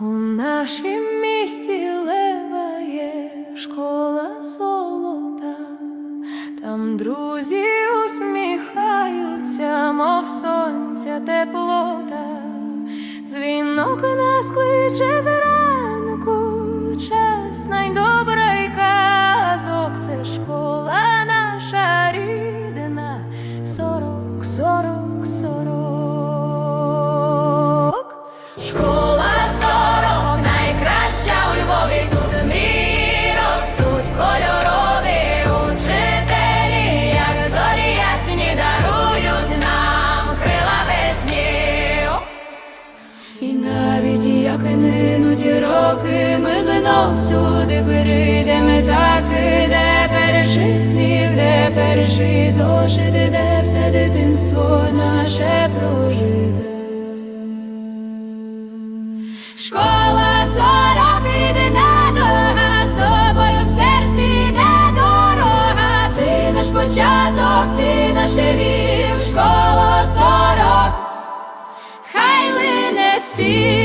У нашім місті леває школа золота, там друзі усміхаються, мов сонця теплота, дзвінок нас кличе зранку, час найдобра й казок, це школа наша рідна, сорок, сорок, сорок. Навіть як і роки, ми знов сюди прийдемо таки, де перший сміх, де перший зошит, де все дитинство наше прожите. Школа сорок рідна дорога, з тобою в серці йде дорога. Ти наш початок, ти наш Львів, школа сорок. Хай лине спів